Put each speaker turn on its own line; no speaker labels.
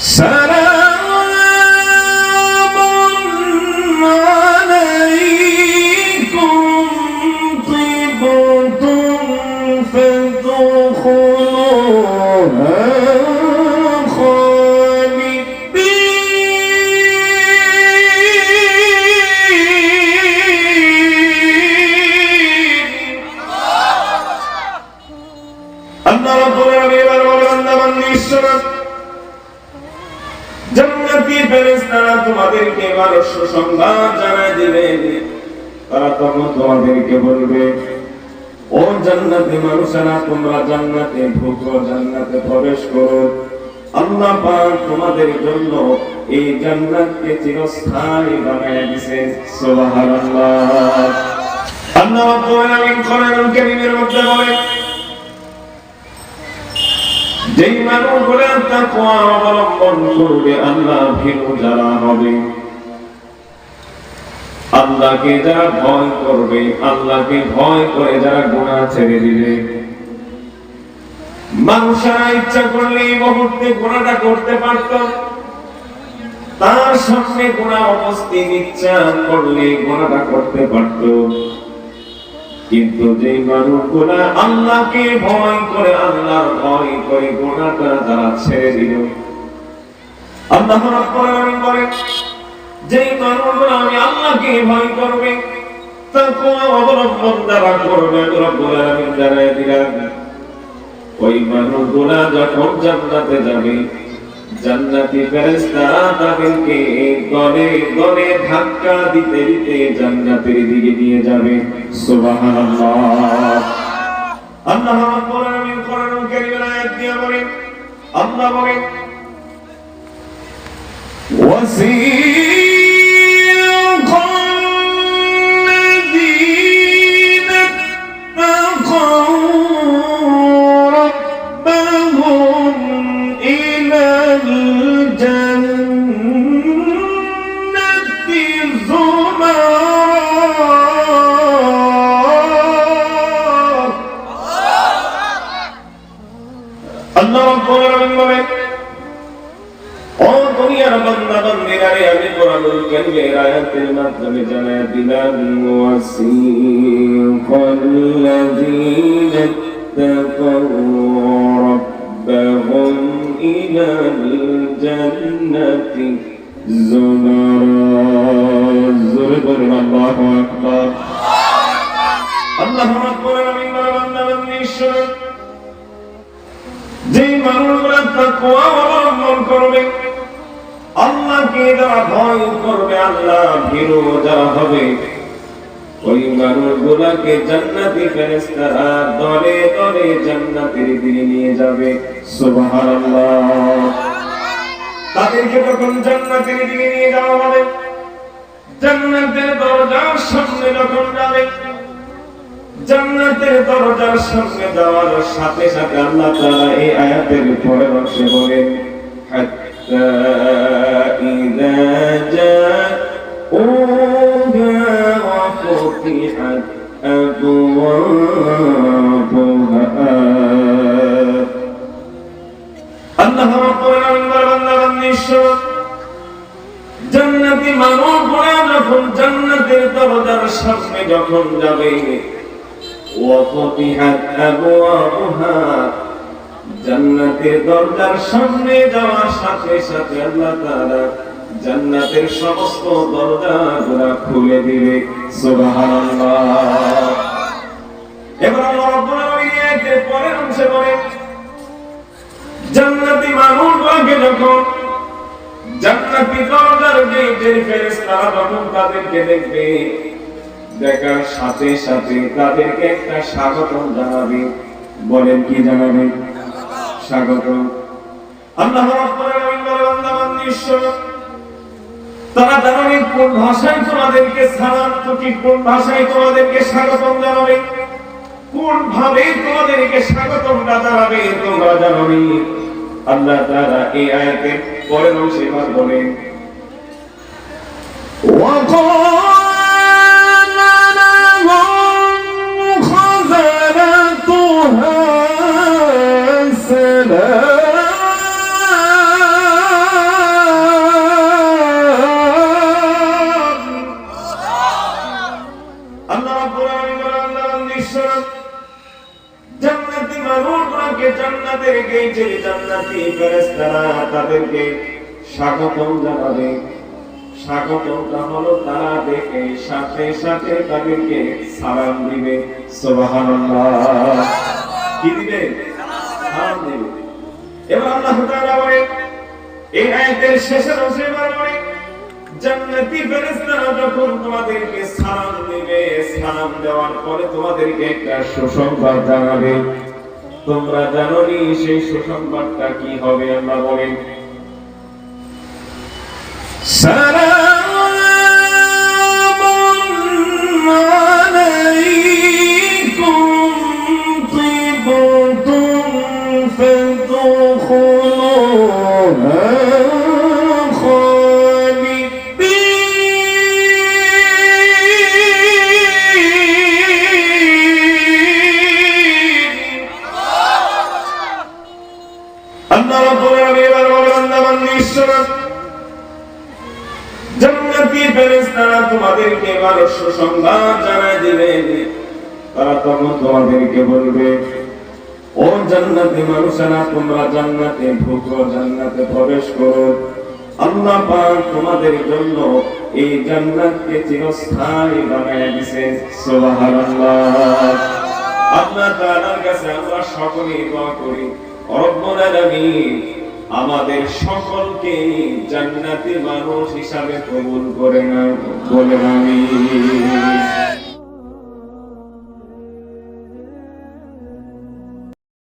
Sarah প্রবেশ করো। আল্লাহ তোমাদের জন্য এই জান্নাতকে চিরস্থায়ী বানায় দিয়েছেন সুবহানাল্লাহ। আল্লাহ যেই মানুষগুলো তাকওয়া অবলম্বন করবে, আল্লাহ ভীরু যারা হবে। আল্লাহকে যারা ভয় করবে, আল্লাহকে ভয় করে যারা গুণা ছেড়ে দিবে। মানুষেরা ইচ্ছা করলে এই মুহূর্তে গুণাটা করতে পারত। তার সামনে গুণা উপস্থিত ইচ্ছা করলে গুণাটা করতে পারত। কিন্তু যে মানুষগুলা আল্লাহকে ভয় করে, আল্লাহর ভয় করে গোনাটা যারা ছেড়ে দিল, আল্লাহ বলেন যে মানুষগুলা আমি আল্লাহকে ভয় করবে তাকওয়া অবলম্বন দ্বারা করবে ওই মানুষগুলা যখন জান্নাতে যাবে জান্নাতি ফেরেশতা তাদেরকে গলে গলে ধাক্কা দিতে দিতে জান্নাতের দিকে নিয়ে যাবে। সুবহানাল্লাহ। আল্লাহ রাব্বুল আলামিন কোরআন কারীমের আয়াত দিয়ে বলেন, আল্লাহ বলেন, ওয়াসী আলামিন বলেন ও দুনিয়ার বান্দা বান্দিরা রে আমি কোরআনুল কারীমের আয়াতের মাধ্যমে জানায় দিলাম যে মানুষরা অবলম্বন করবে। আল্লাহকে যারা ভয় করবে, আল্লাহ ভীরু যারা হবে। ওই মানুষগুলাকে জান্নাতি ফেরেশতারা দলে দলে জান্নাতের দিকে নিয়ে যাবে। সুবহানাল্লাহ। তাদেরকে যখন জান্নাতের দিকে নিয়ে যাওয়া হবে, জান্নাতের দরজার সামনে যখন যাবে জান্নাতের দরজার সামনে যাওয়ার সাথে সাথে আল্লাহ তাআলা এই আয়াতের পরের অংশে বলেন, হাত্তা ইযা জান্নাতি মানব যখন জান্নাতের দরজার সামনে যখন যাবে জান্নাতের দরজার সামনে যাওয়ার সাথে সাথে আল্লাহ তাআলা জান্নাতের সমস্ত দরজাগুলো খুলে দিবে। এবার আল্লাহ রাব্বুল আলামিন পরের অংশে বলেন জান্নাতি মানুষগুলোকে যখন জান্নাতি দরজার গেটের ফেরেশতারা যখন তাদেরকে দেখবে দেখার সাথে সাথে তাদেরকে একটা স্বাগতম জানাবে বলেন কি জানাবে স্বাগত আল্লাহ রাব্বুল আলামিন বলেন বান্দা বান্দি ঈশ্বর তারা জানাবে কোন ভাষায় তোমাদেরকে সালাম তুটি কোন ভাষায় তোমাদেরকে স্বাগতম জানাবে কোন ভাবে তোমাদেরকে স্বাগতম জানাবে তোমরা জানাবে আল্লাহ তাআলা এই আয়াতের পরের অংশে এবার বলেন وقال জান্নাতি মানুষগুলোকে জান্নাতের গেটে জান্নাতি ফেরেশতারা তাদেরকে স্বাগতম জানাবে। স্বাগতমটা হলো তারা দেখে, সাথে সাথে তাদেরকে সালাম দিবে। সুবহানাল্লাহ। কি দিবে? সালাম দিবে। আল্লাহ তাআলা বলে, এই আয়াতের বলে, জান্নাতি ফেরেশতারা যখন তোমাদেরকে সালাম সালাম দেওয়ার পরে তোমাদেরকে একটা সুসংবাদ জানাবে। তোমরা জানো নি সেই সুসংবাদটা কি হবে, আল্লাহ বলেন। সালাম প্রবেশ করো। আল্লাহ তোমাদের জন্য এই জান্নাতকে চিরস্থায়ী বানায় সুবহানাল্লাহ। আল্লাহ তাআলার কাছে আমরা সকলেই করি আমাদের সকলকে জান্নাতি মানুষ হিসাবে কবুল করে না বলে আমি